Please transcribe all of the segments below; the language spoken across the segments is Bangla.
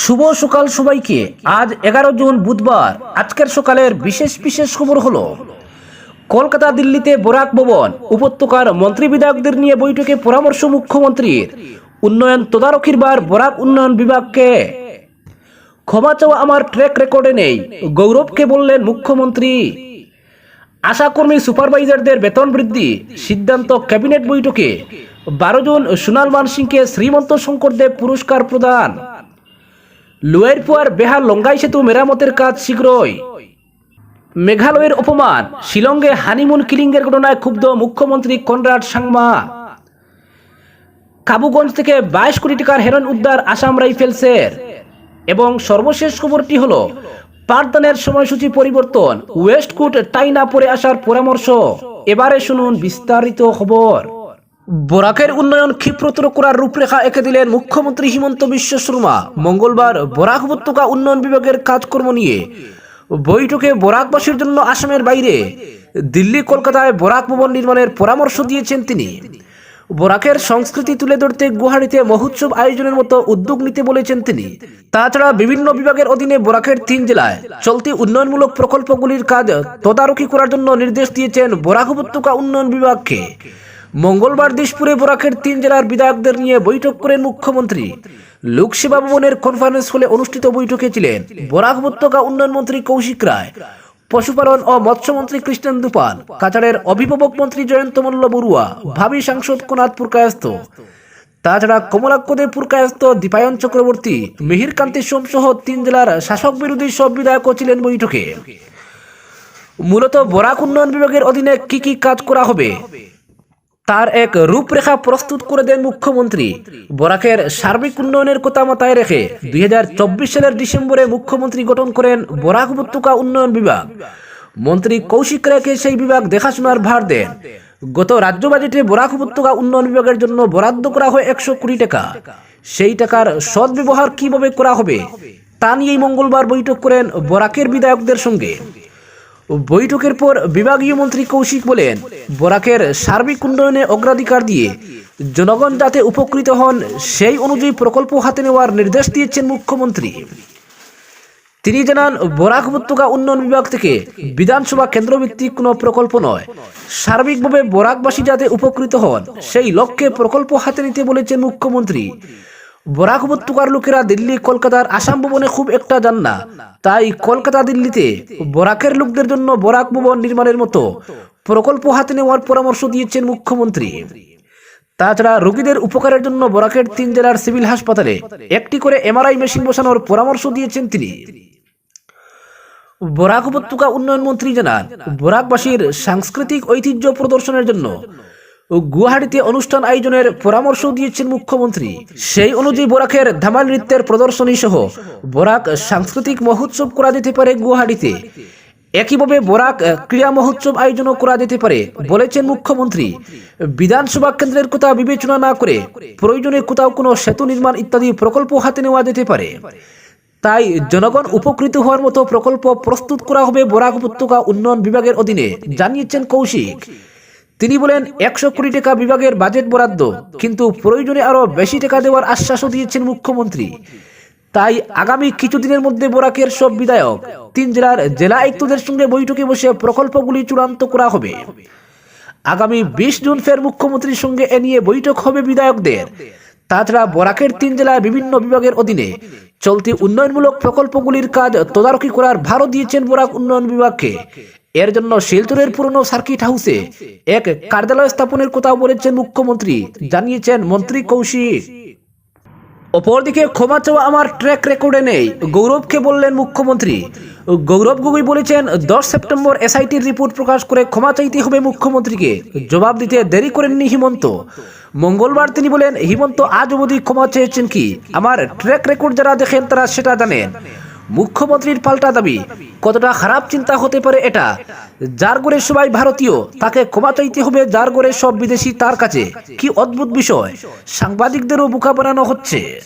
শুভ সকাল সবাইকে। আজ এগারো জুন বুধবার। আজকের সকালের বিশেষ বিশেষ খবর হলো, কলকাতা দিল্লিতে বরাক ভবন উপত্যকার মন্ত্রী বিধায়কদের নিয়ে বৈঠকে পরামর্শ মুখ্যমন্ত্রীর। উন্নয়ন তদারকির বার বরাক উন্নয়ন বিভাগকে। ক্ষমা চাওয়া আমার ট্র্যাক রেকর্ডে নেই, গৌরবকে বললেন মুখ্যমন্ত্রী। আশাকর্মী সুপারভাইজারদের বেতন বৃদ্ধি, সিদ্ধান্ত ক্যাবিনেট বৈঠকে। বারো জন সোনাল মানসিংকে শ্রীমন্ত শঙ্করদেব পুরস্কার প্রদান। লুয়ারপুয়ার বেহাল লঙ্গাই সেতু মেরামতের কাজ শীঘ্রই। মেঘালয়ের অপমান, শিলংয়ে হানিমুন কিলিংয়ের ঘটনায় ক্ষুব্ধ মুখ্যমন্ত্রী কনরাড সাংমা। কাবুগঞ্জ থেকে বাইশ কোটি টাকার হেরন উদ্ধার আসাম রাইফেলসের। এবং সর্বশেষ খবরটি হল, পাঠদানের সময়সূচি পরিবর্তন ওয়েস্টকুট টাইনা পরে আসার পরামর্শ। এবারে শুনুন বিস্তারিত খবর। বরাকের উন্নয়ন ক্ষিপ্রতর করার রূপরেখা এঁকে দিলেন মুখ্যমন্ত্রী হিমন্ত বিশ্ব শর্মা। মঙ্গলবার বরাক উপত্যকা উন্নয়ন বিভাগের কাজকর্ম নিয়ে বৈঠকে বরাকবাসীর জন্য আসামের বাইরে দিল্লি, কলকাতায় বরাক ভবন নির্মাণের পরামর্শ দিয়েছেন তিনি। বরাকের সংস্কৃতি তুলে ধরতে গুয়াহাটিতে মহোৎসব আয়োজনের মতো উদ্যোগ নিতে বলেছেন তিনি। তাছাড়া বিভিন্ন বিভাগের অধীনে বরাকের তিন জেলায় চলতি উন্নয়নমূলক প্রকল্পগুলির কাজ তদারকি করার জন্য নির্দেশ দিয়েছেন বরাক উপত্যকা উন্নয়ন বিভাগকে। মঙ্গলবার দিশপুরে বরাকের তিন জেলার বিধায়কদের নিয়ে বৈঠক করেন মুখ্যমন্ত্রী। লোকসেবা ভবনের কনফারেন্স হলে অনুষ্ঠিত বৈঠকে ছিলেন বরাক উপত্যকা উন্নয়ন মন্ত্রী কৌশিক রায়, পশুপালন ও মৎস্যমন্ত্রী কৃষ্ণেন দুপাল কাছাড়ের অভিভাবক মন্ত্রী জয়ন্ত মল্ল বড়ুয়া, ভাবি সাংসদ কোনাথপুর কায়স্থ তাছাড়া কমলাক্কদে পুরকায়স্থ দীপায়ন চক্রবর্তী মিহির কান্তি সোম সহ তিন জেলার শাসক বিরোধী সব বিধায়কও ছিলেন বৈঠকে। মূলত বরাক উন্নয়ন বিভাগের অধীনে কি কি কাজ করা হবে? তার এক রূপরেখা প্রস্তুত করে দেন মুখ্যমন্ত্রী। বরাকের সার্বিক উন্নয়নের কথা মাথায় রেখে দুই হাজার চব্বিশ সালের ডিসেম্বরে মুখ্যমন্ত্রী গঠন করেন বরাক উপত্যকা উন্নয়ন বিভাগ। মন্ত্রী কৌশিক রায়কে সেই বিভাগ দেখাশোনার ভার দেন। গত রাজ্য বাজেটে বরাক উপত্যকা উন্নয়ন বিভাগের জন্য বরাদ্দ করা হয় একশো কোটি টাকা। সেই টাকার সদ্ব্যবহার কীভাবে করা হবে, তা নিয়েই মঙ্গলবার বৈঠক করেন বরাকের বিধায়কদের সঙ্গে। বৈঠকের পর বিভাগীয় মন্ত্রী কৌশিক বলেন, বরাকের সার্বিক উন্নয়নে অগ্রাধিকার দিয়ে জনগণ যাতে উপকৃত হন, সেই অনুযায়ী প্রকল্প হাতে নেওয়ার নির্দেশ দিয়েছেন মুখ্যমন্ত্রী। তিনি জানান, বরাক উপত্যকা উন্নয়ন বিভাগ থেকে বিধানসভা কেন্দ্রভিত্তিক কোনো প্রকল্প নয়। সার্বিকভাবে বরাকবাসী যাতে উপকৃত হন, সেই লক্ষ্যে প্রকল্প হাতে নিতে বলেছেন মুখ্যমন্ত্রী। বরাক উপত্যকার লোকেরা দিল্লি, কলকাতার আসাম ভবনে খুব একটা যান না। তাই কলকাতা দিল্লিতে বরাকের লোকদের জন্য বরাক ভবন নির্মাণের মতো প্রকল্প হাতে নেওয়ার পরামর্শ দিয়েছেন মুখ্যমন্ত্রী। তাছাড়া রোগীদের উপকারের জন্য বরাকের তিন জেলার সিভিল হাসপাতালে একটি করে এমআরআই মেশিন বসানোর পরামর্শ দিয়েছেন তিনি। বরাক উপত্যকা উন্নয়ন মন্ত্রী জানান, বরাকবাসীর সাংস্কৃতিক ঐতিহ্য প্রদর্শনের জন্য গুয়াহাটিতে অনুষ্ঠান আয়োজনের পরামর্শ দিয়েছেন মুখ্যমন্ত্রী। সেই অনুযায়ী বরাকের ধামাল নৃত্যের প্রদর্শনী সহ বরাক সাংস্কৃতিক মহোৎসব করা যেতে পারে গুয়াহাটিতে। একইভাবে বরাক ক্রীড়া মহোৎসব আয়োজনও করা যেতে পারে, বলেছেন মুখ্যমন্ত্রী। বিধানসভা কেন্দ্রের কথা বিবেচনা না করে প্রয়োজনে কোথাও কোনো সেতু নির্মাণ ইত্যাদি প্রকল্প হাতে নেওয়া যেতে পারে। তাই জনগণ উপকৃত হওয়ার মতো প্রকল্প প্রস্তুত করা হবে বরাক উপত্যকা উন্নয়ন বিভাগের অধীনে, জানিয়েছেন কৌশিক। তিনি বলেন, একশো কোটি টাকা বিভাগের বাজেট বরাদ্দ, কিন্তু প্রয়োজনে আরও বেশি টাকা দেওয়ার আশ্বাসও দিয়েছেন মুখ্যমন্ত্রী। তাই আগামী কিছুদিনের মধ্যে বরাকের সব বিধায়ক, তিন জেলার জেলা আয়ুক্তদের সঙ্গে বৈঠকে বসে প্রকল্পগুলি চূড়ান্ত করা হবে। আগামী বিশ জুন ফের মুখ্যমন্ত্রীর সঙ্গে এ নিয়ে বৈঠক হবে বিধায়কদের। তাছাড়া বরাকের তিন জেলায় বিভিন্ন বিভাগের অধীনে চলতি উন্নয়নমূলক প্রকল্পগুলির কাজ তদারকি করার ভারও দিয়েছেন বরাক উন্নয়ন বিভাগকে। এর জন্য শিলচরের পুরনো সার্কিট হাউসে এক কার্যালয় স্থাপনের কথাও বলেছেন মুখ্যমন্ত্রী, জানিয়েছেন মন্ত্রী কৌশিক। অপরদিকে ক্ষমা চাওয়া আমার ট্র্যাক রেকর্ডে নেই, গৌরবকে বললেন মুখ্যমন্ত্রী। গৌরব গগৈ বলেছেন, দশ সেপ্টেম্বর এসআইটির রিপোর্ট প্রকাশ করে ক্ষমা চাইতে হবে মুখ্যমন্ত্রীকে, জবাব দিতে দেরি করেননি হিমন্ত। মঙ্গলবার তিনি বলেন, হিমন্ত আজ অবধি ক্ষমা চেয়েছেন কি? আমার ট্র্যাক রেকর্ড যারা দেখেন তারা সেটা জানেন। মুখ্যমন্ত্রীর পাল্টা দাবি। কতটা খারাপ চিন্তা হতে পারে এটা? যার গড়ে সবাই ভারতীয়, তাকে ক্ষমা হবে যার গড়ে সব বিদেশি তার কাছে। কি অদ্ভুত বিষয়। সাংবাদিকদেরও বোকা বানানো হচ্ছে।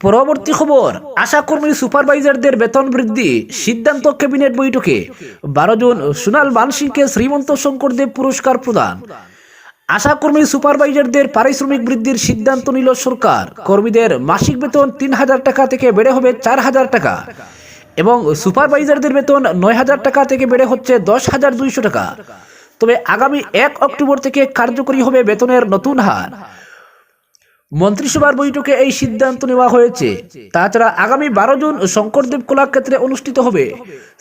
পরবর্তী খবর, আশাকর্মী সুপারভাইজারদের বেতন বৃদ্ধি, সিদ্ধান্ত ক্যাবিনেট বৈঠকে। বারো জন সোনাল মানসিংকে শ্রীমন্ত শঙ্করদেব পুরস্কার প্রদান। আশা কর্মী সুপারভাইজারদের পারিশ্রমিক বৃদ্ধির সিদ্ধান্ত নিল সরকার। কর্মীদের মাসিক বেতন তিন হাজার টাকা থেকে বেড়ে হবে চার হাজার টাকা এবং সুপারভাইজারদের বেতন নয় হাজার টাকা থেকে বেড়ে হচ্ছে দশ হাজার দুইশো টাকা। তবে আগামী এক অক্টোবর থেকে কার্যকরী হবে বেতনের নতুন হার। মন্ত্রিসভার বৈঠকে এই সিদ্ধান্ত নেওয়া হয়েছে। তাছাড়া আগামী বারো জুন শঙ্করদেব কলাক্ষেত্রে অনুষ্ঠিত হবে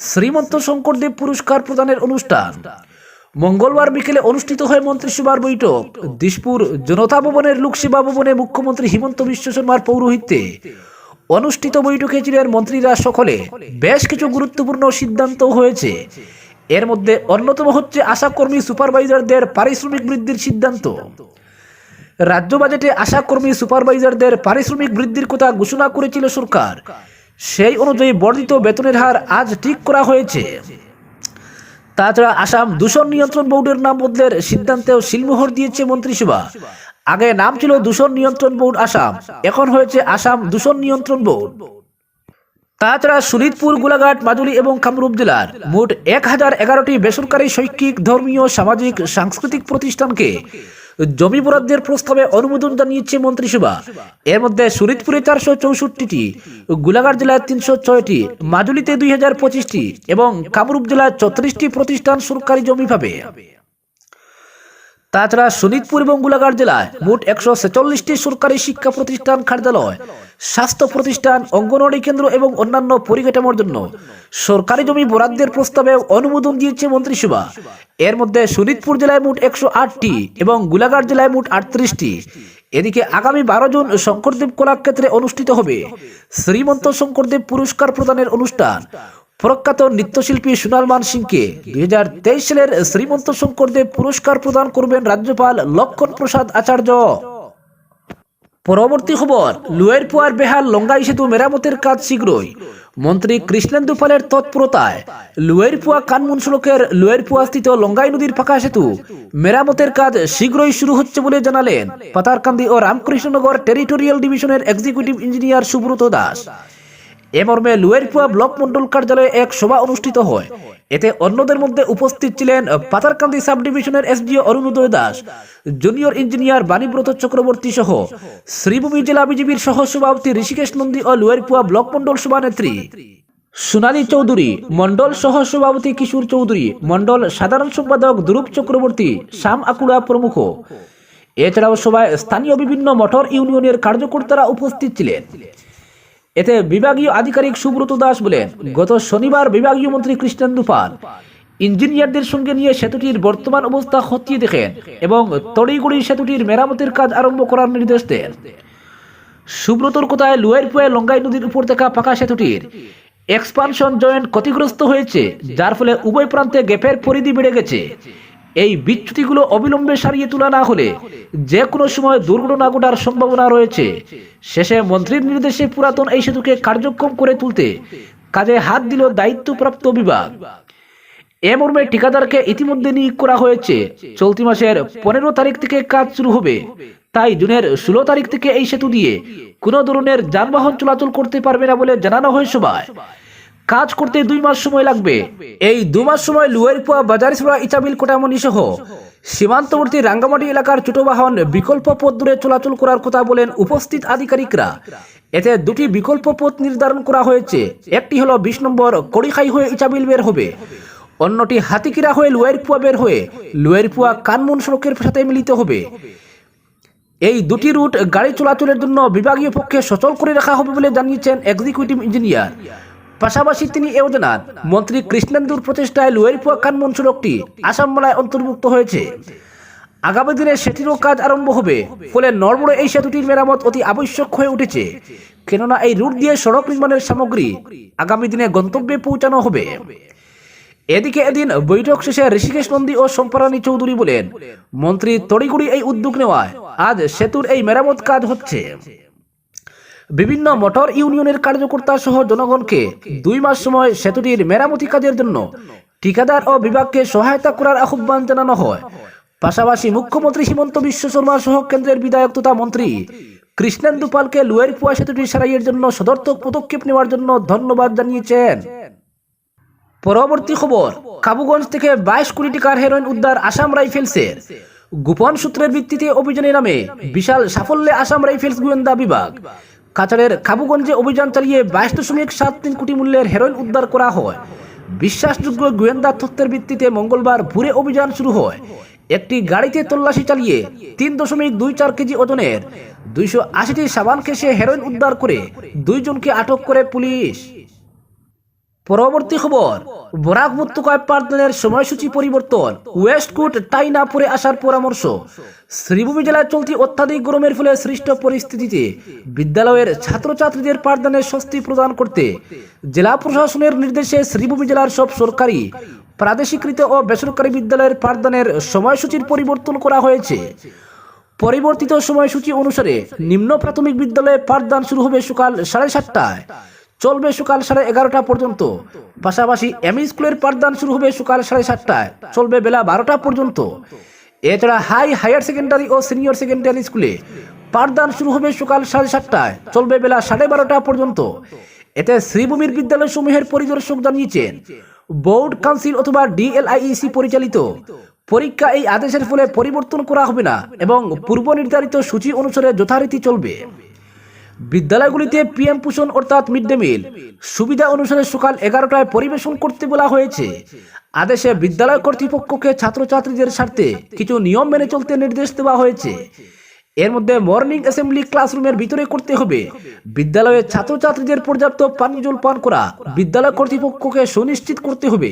শ্রীমন্ত শঙ্করদেব পুরস্কার প্রদানের অনুষ্ঠান। মঙ্গলবার বিকেলে অনুষ্ঠিত হয় মন্ত্রিসভার বৈঠক। দিশপুর জনতা ভবনের লোকসেবা ভবনে মুখ্যমন্ত্রী হিমন্ত বিশ্ব শর্মার পৌরোহিত্যে অনুষ্ঠিত বৈঠকে ছিলেন মন্ত্রীরা সকলে বেশ কিছু গুরুত্বপূর্ণ সিদ্ধান্ত হয়েছে। এর মধ্যে অন্যতম হচ্ছে আশাকর্মী সুপারভাইজারদের পারিশ্রমিক বৃদ্ধির সিদ্ধান্ত। রাজ্য বাজেটে আশা কর্মী সুপারভাইজারদের পারিশ্রমিক বৃদ্ধির কথা ঘোষণা করেছিল সরকার। সেই অনুযায়ী বর্ধিত বেতনের হার আজ ঠিক করা হয়েছে। তাছাড়া আসাম দূষণ নিয়ন্ত্রণ বোর্ডের নাম বদলের সিদ্ধান্তেও শিলমোহর দিয়েছে মন্ত্রিসভা আগে নাম ছিল দূষণ নিয়ন্ত্রণ বোর্ড আসাম, এখন হয়েছে আসাম দূষণ নিয়ন্ত্রণ বোর্ড। তাছাড়া শরীদপুর গোলাঘাট, মাজুলি এবং কামরূপ জেলার মোট এক হাজার এগারোটি বেসরকারি শৈক্ষিক, ধর্মীয়, সামাজিক, সাংস্কৃতিক প্রতিষ্ঠানকে জমি বরাদ্দের প্রস্তাবে অনুমোদন জানিয়েছে মন্ত্রিসভা। এর মধ্যে শরীদপুরে চারশো চৌষট্টিটি, গোলাঘাট জেলায় তিনশো ছয়টি, মাজুলিতে দুই হাজার পঁচিশটি এবং কামরূপ জেলায় ছত্রিশটি প্রতিষ্ঠান সরকারি জমি পাবে। তাছাড়া শোনিতপুর এবং গোলাঘাট জেলায় মোট একশো ছেচল্লিশটি সরকারি শিক্ষা প্রতিষ্ঠান কার্যালয়, স্বাস্থ্য প্রতিষ্ঠান, অঙ্গনওয়াড়ি কেন্দ্র এবং অন্যান্য পরিকাঠামোর জন্য সরকারি জমি বরাদ্দের প্রস্তাবে অনুমোদন দিয়েছে মন্ত্রিসভা। এর মধ্যে শোনিতপুর জেলায় মোট একশো আটটি এবং গোলাঘাট জেলায় মোট আটত্রিশটি। এদিকে আগামী বারো জন শঙ্করদেব কলাক্ষেত্রে অনুষ্ঠিত হবে শ্রীমন্ত শঙ্করদেব পুরস্কার প্রদানের অনুষ্ঠান। প্রখ্যাত নৃত্যশিল্পী সোনাল মান সিংকে দুই হাজার তেইশ সালের শ্রীমন্ত শঙ্করদেব পুরস্কার প্রদান করবেন রাজ্যপাল লক্ষণ প্রসাদ আচার্য। পরবর্তী খবর লুয়েরপুয়ার বেহাল লঙ্গাই সেতু মেরামতের কাজ শীঘ্রই। মন্ত্রী কৃষ্ণেন্দু পালের তৎপরতায় লুয়েরপুয়া কানমুন সড়কের লুয়েরপুয়া স্থিত লঙ্গাই নদীর পাকা সেতু মেরামতের কাজ শীঘ্রই শুরু হচ্ছে বলে জানালেন পাতারকান্দি ও রামকৃষ্ণনগর টেরিটোরিয়াল ডিভিশনের এক্সিকিউটিভ ইঞ্জিনিয়ার সুব্রত দাস। এ মর্মে লুয়েরপুয়া ব্লক মন্ডল কার্যালয়ে এক সভা অনুষ্ঠিত হয়। এতে অন্যদের মধ্যে উপস্থিত ছিলেন পাতারকান্দি সাব ডিভিশনের SDO Arunoday Das, junior engineer Banibrata Chakraborty সহ শ্রীভূমি জেলা বিজেপির সহ সভাপতি ঋষিকেশ নন্দী ও লুয়েরপুয়া ব্লক মন্ডল সভানেত্রী সোনালী চৌধুরী মন্ডল সহ সভাপতি কিশোর চৌধুরী মন্ডল সাধারণ সম্পাদক ধ্রুব চক্রবর্তী শ্যাম আকুড়া প্রমুখ। এছাড়াও সভায় স্থানীয় বিভিন্ন মটর ইউনিয়নের কার্যকর্তারা উপস্থিত ছিলেন। এতে বিভাগীয় আধিকারিক সুব্রত দাস বলেন, গত শনিবার বিভাগীয় মন্ত্রী কৃষ্ণেন্দু পাল ইঞ্জিনিয়ারদের সঙ্গে নিয়ে সেতুটির বর্তমান অবস্থা খতিয়ে দেখেন এবং তড়িগুড়ি সেতুটির মেরামতের কাজ আরম্ভ করার নির্দেশ দেন। সুব্রতর কথায় লুয়েরপুয়ে লঙ্গাই নদীর উপর থাকা পাকা সেতুটির এক্সপানশন জয়েন্ট ক্ষতিগ্রস্ত হয়েছে, যার ফলে উভয় প্রান্তে গ্যাপের পরিধি বেড়ে গেছে। এই বিচ্যুতিগুলো অবিলম্বে সারিয়ে তোলা না হলে যে কোনো সময় দুর্ঘটনা ঘটার সম্ভাবনা রয়েছে। শেষে মন্ত্রীর নির্দেশে পুরাতন এই সেতুকে কার্যক্ষম করে তুলতে কাজে হাত দিল দায়িত্বপ্রাপ্ত বিভাগ। এ মর্মে ঠিকাদারকে ইতিমধ্যে নিয়োগ করা হয়েছে। চলতি মাসের পনেরো তারিখ থেকে কাজ শুরু হবে। তাই জুনের ষোলো তারিখ থেকে এই সেতু দিয়ে কোনো ধরনের যানবাহন চলাচল করতে পারবে না বলে জানানো হয় সভায়। কাজ করতে দুই মাস সময় লাগবে। এই দু মাস সময় লুয়েরপুয়া বাজারিসরা ইচাবিল কোটামনি সহ সীমান্তবর্তী রাঙ্গামাটি এলাকার ছোট বাহন বিকল্প পথ দূরে চলাচল করার কথা বলেন উপস্থিত আধিকারিকরা। এতে দুটি বিকল্প পথ নির্ধারণ করা হয়েছে। একটি হলো বিশ নম্বর কড়িখাই হয়ে ইচাবিল বের হবে। অন্যটি হাতিকিরা হয়ে লুয়েরপুয়া বের হয়ে লুয়েরপুয়া কানমুন সড়কের সাথে মিলিত হবে। এই দুটি রুট গাড়ি চলাচলের জন্য বিভাগীয় পক্ষে সচল করে রাখা হবে বলে জানিয়েছেন এক্সিকিউটিভ ইঞ্জিনিয়ার। পাশাপাশি তিনি এও জানান, মন্ত্রী কৃষ্ণেন্দুর প্রচেষ্টায় লুয়েরপুয়া কানমন সড়কটি আসাম মেলায় অন্তর্ভুক্ত হয়েছে। আগামী দিনে সেটিরও কাজ আরম্ভ হবে। ফলে নড়বড়ে এই সেতুটির মেরামত অতি আবশ্যক হয়ে উঠেছে। কেননা এই রুট দিয়ে সড়ক নির্মাণের সামগ্রী আগামী দিনে গন্তব্যে পৌঁছানো হবে। এদিকে এদিন বৈঠক শেষে ঋষিকেশ নন্দী ও সম্পারানী চৌধুরী বলেন, মন্ত্রী তড়িগুড়ি এই উদ্যোগ নেওয়ায় আজ সেতুর এই মেরামত কাজ হচ্ছে। বিভিন্ন মোটর ইউনিয়নের কার্যকর্তা সহ জনগণকে দুই মাস সময় সেতুটির মেরামতি কাজের জন্য ঠিকাদার ও বিভাগকে সহায়তা করার আহ্বান জানানো হয়। পাশাপাশি মুখ্যমন্ত্রী হিমন্ত বিশ্ব শর্মা সহ কেন্দ্রের বিধায়ক তথা মন্ত্রী কৃষ্ণেন্দু পালকে লুয়েরপুয়া সেতুটি সারাইয়ের জন্য সদর্থক পদক্ষেপ নেওয়ার জন্য ধন্যবাদ জানিয়েছেন। পরবর্তী খবর, কাবুগঞ্জ থেকে বাইশ কোটি টাকার হেরোইন উদ্ধার আসাম রাইফেলসের। গোপন সূত্রের ভিত্তিতে অভিযানে নামে বিশাল সাফল্যে আসাম রাইফেলস গোয়েন্দা বিভাগ। কাছাড়ের খাবুগঞ্জে অভিযান চালিয়ে বাইশ দশমিক সাত তিন কোটি মূল্যের হেরোইন উদ্ধার করা হয়। বিশ্বাসযোগ্য গোয়েন্দা তথ্যের ভিত্তিতে মঙ্গলবার ভোরে অভিযান শুরু হয়। একটি গাড়িতে তল্লাশি চালিয়ে তিন দশমিক দুই চার কেজি ওজনের দুইশো আশিটি সাবান কেসে হেরোইন উদ্ধার করে দুইজনকে আটক করে পুলিশ। পরবর্তী খবর, বরাক উপত্যকায় পাঠদানের সময়সূচি পরিবর্তন ওয়েস্টকুট টাই না পরে আসার পরামর্শ। শ্রীভূমি জেলায় চলতি অত্যাধিক গরমের ফলে সৃষ্ট পরিস্থিতিতে বিদ্যালয়ের ছাত্রছাত্রীদের পাঠদানের স্বস্তি প্রদান করতে জেলা প্রশাসনের নির্দেশে শ্রীভূমি জেলার সব সরকারি, প্রাদেশিকৃত ও বেসরকারি বিদ্যালয়ের পাঠদানের সময়সূচির পরিবর্তন করা হয়েছে। পরিবর্তিত সময়সূচি অনুসারে নিম্ন প্রাথমিক বিদ্যালয়ে পাঠদান শুরু হবে সকাল সাড়ে সাতটায়। চলবে সকাল সাড়ে এগারোটা পর্যন্ত। পাশাপাশি এমই স্কুলের পাঠদান শুরু হবে সকাল সাড়ে সাতটায়। চলবে বেলা বারোটা পর্যন্ত। এছাড়া হাই হায়ার সেকেন্ডারি ও সিনিয়র সেকেন্ডারি স্কুলে পাঠদান শুরু হবে সকাল সাড়ে সাতটায়। চলবে বেলা সাড়ে বারোটা পর্যন্ত। এতে শ্রীভূমির বিদ্যালয় সমূহের পরিদর্শক জানিয়েছেন, বোর্ড, কাউন্সিল অথবা ডিএলআইইসি পরিচালিত। পরীক্ষা এই আদেশের ফলে পরিবর্তন করা হবে না এবং পূর্ব নির্ধারিত সূচি অনুসারে যথারীতি চলবে। বিদ্যালয়গুলিতে পিএম পোষণ অর্থাৎ মিড ডে মিল। সুবিধা অনুসারে সকাল এগারোটায় পরিবেশন করতে বলা হয়েছে। আদেশে বিদ্যালয় কর্তৃপক্ষকে ছাত্রছাত্রীদের স্বার্থে কিছু নিয়ম মেনে চলতে নির্দেশ দেওয়া হয়েছে। এর মধ্যে মর্নিং অ্যাসেম্বলি ক্লাসরুমের ভিতরে করতে হবে। বিদ্যালয়ে ছাত্রছাত্রীদের পর্যাপ্ত পানীয় জল পান করা বিদ্যালয় কর্তৃপক্ষকে সুনিশ্চিত করতে হবে।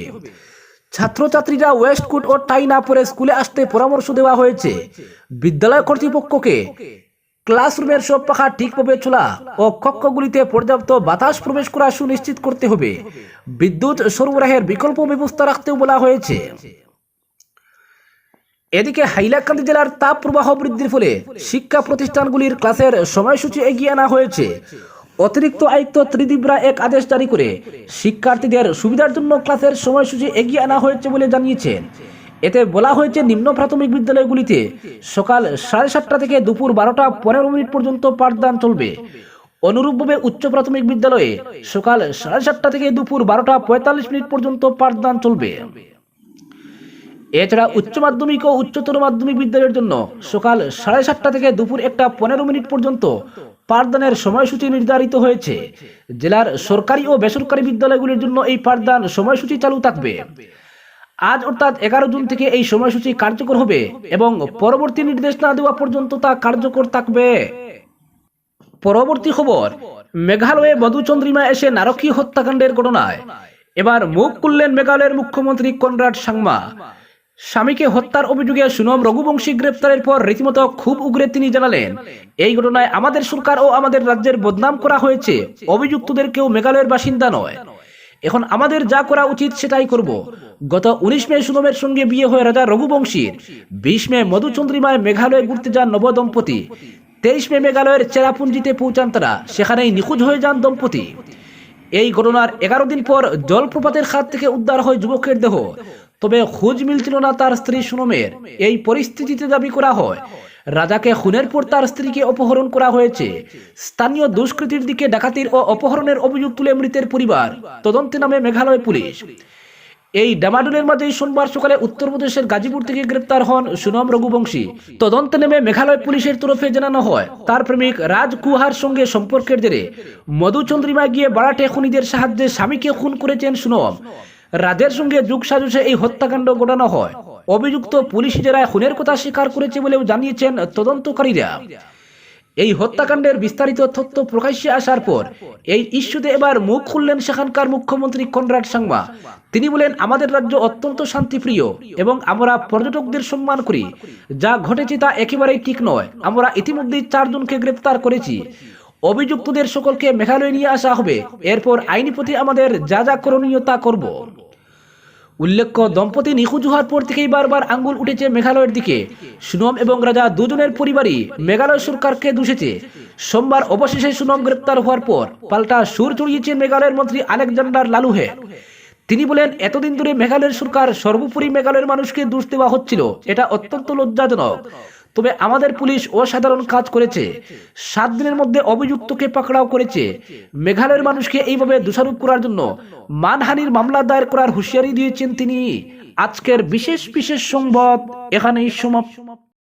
ছাত্রছাত্রীরা ওয়েস্টকুট ও টাই না পরে স্কুলে আসতে পরামর্শ দেওয়া হয়েছে। বিদ্যালয় কর্তৃপক্ষকে ক্লাসরুমের সব পাখা ঠিকভাবে চলা ও কক্ষগুলিতে পর্যাপ্ত বাতাস প্রবেশ করা সুনিশ্চিত করতে হবে। বিদ্যুৎ সরবরাহের বিকল্প ব্যবস্থা রাখতেও বলা হয়েছে। এদিকে হাইলাকান্দি জেলার তাপ প্রবাহ বৃদ্ধির ফলে শিক্ষা প্রতিষ্ঠানগুলির ক্লাসের সময়সূচি এগিয়ে আনা হয়েছে। অতিরিক্ত আয়ুক্ত ত্রিদিবরা এক আদেশ জারি করে শিক্ষার্থীদের সুবিধার জন্য ক্লাসের সময়সূচি এগিয়ে আনা হয়েছে বলে জানিয়েছেন। এতে বলা হয়েছে নিম্ন প্রাথমিক বিদ্যালয়গুলিতে সকাল সাড়ে সাতটা থেকে দুপুর বারোটা পনেরো মিনিট পর্যন্ত পাঠদান চলবে। অনুরূপভাবে উচ্চ প্রাথমিক বিদ্যালয়ে সকাল সাড়ে সাতটা থেকে দুপুর বারোটা পঁয়তাল্লিশ মিনিট পর্যন্ত পাঠদান চলবে। এছাড়া উচ্চ মাধ্যমিক ও উচ্চতর মাধ্যমিক বিদ্যালয়ের জন্য সকাল সাড়ে সাতটা থেকে দুপুর একটা পনেরো মিনিট পর্যন্ত পাঠদানের সময়সূচি নির্ধারিত হয়েছে। জেলার সরকারি ও বেসরকারি বিদ্যালয়গুলির জন্য এই পাঠদান সময়সূচি চালু থাকবে। আজ অর্থাৎ এগারো জুন থেকে এই সময়সূচি কার্যকর হবে এবং পরবর্তী নির্দেশ না দেওয়া পর্যন্ত তা কার্যকর থাকবে। পরবর্তী খবর, মেঘালয়ে মধুচন্দ্রিমা এসে নারকীয় হত্যাকাণ্ডের ঘটনায়। এবার মুখ খুললেন মেঘালয়ের মুখ্যমন্ত্রী কনরাড সাংমা। স্বামীকে হত্যার অভিযোগে সুনম রঘুবংশী গ্রেপ্তারের পর রীতিমতো খুব উগ্রে তিনি জানালেন, এই ঘটনায় আমাদের সরকার ও আমাদের রাজ্যের বদনাম করা হয়েছে। অভিযুক্তদের কেউ মেঘালয়ের বাসিন্দা নয়। এখন আমাদের যা করা উচিত সেটাই করব। গত উনিশ মে সুনমের সঙ্গে বিয়ে হয়ে রাজা রঘুবংশীর। বিশ মে মধুচন্দ্রিমায় মেঘালয়ে ঘুরতে যান নবদম্পতি তেইশ মে মেঘালয়ের চেরাপুঞ্জিতে পৌঁছান তারা। সেখানেই নিখোঁজ হয়ে যান দম্পতি। এই ঘটনার এগারো দিন পর জলপ্রপাতের হাত থেকে উদ্ধার হয় যুবকের দেহ। তবে খোঁজ মিলছিল না তার স্ত্রী সুনমের। এই পরিস্থিতিতে দাবি করা হয় রাজাকে খুনের পর তার স্ত্রীকে অপহরণ করা হয়েছে। স্থানীয় দুষ্কৃতির দিকে ডাকাতির ও অপহরণের অভিযোগ তুলে মৃতের পরিবার। তদন্তে নামে মেঘালয় পুলিশ। এই ডামাডুলের মাঝেই সোমবার সকালে উত্তরপ্রদেশের গাজীপুর থেকে গ্রেপ্তার হন সুনম রঘুবংশী। তদন্তে নেমে মেঘালয় পুলিশের তরফে জানানো হয়, তার প্রেমিক রাজ কুহার সঙ্গে সম্পর্কের জেরে মধুচন্দ্রিমায় গিয়ে বাড়াটে খুনিদের সাহায্যে স্বামীকে খুন করেছেন সুনম। রাজের সঙ্গে যুগ সাজুসে এই হত্যাকাণ্ড ঘটানো হয়। অভিযুক্ত পুলিশ জেরায় খুনের কথা স্বীকার করেছে বলেও জানিয়েছেন তদন্তকারীরা। এই হত্যাকাণ্ডের বিস্তারিত তথ্য প্রকাশ্যে আসার পর এই ইস্যুতে এবার মুখ খুললেন সেখানকার মুখ্যমন্ত্রী কনরাড সাংমা। তিনি বলেন, আমাদের রাজ্য অত্যন্ত শান্তিপ্রিয় এবং আমরা পর্যটকদের সম্মান করি। যা ঘটেছে তা একেবারেই ঠিক নয়। আমরা ইতিমধ্যেই চারজনকে গ্রেপ্তার করেছি। অভিযুক্তদের সকলকে মেঘালয় নিয়ে আসা হবে। এরপর আইনি পথে আমাদের যা যা করণীয় তা করব। উল্লেখ্য, দম্পতি নিখোঁজ হওয়ার পর থেকেই বারবার আঙ্গুল উঠেছে মেঘালয়ের দিকে। সুনম এবং রাজা দুজনের পরিবারই মেঘালয় সরকারকে দূষেছে। সোমবার অবশেষে সুনম গ্রেপ্তার হওয়ার পর পাল্টা সুর চড়িয়েছে মেঘালয়ের মন্ত্রী আলেকজান্ডার লালুহে। তিনি বলেন, এতদিন ধরে মেঘালয়ের সরকার সর্বোপরি মেঘালয়ের মানুষকে দোষ দেওয়া হচ্ছিল। এটা অত্যন্ত লজ্জাজনক। তবে আমাদের পুলিশ অসাধারণ কাজ করেছে। সাত দিনের মধ্যে অভিযুক্তকে পাকড়াও করেছে। মেঘালয়ের মানুষকে এইভাবে দোষারোপ করার জন্য মানহানির মামলা দায়ের করার হুঁশিয়ারি দিয়েছেন তিনি। আজকের বিশেষ বিশেষ সংবাদ এখানেই সমাপ্ত।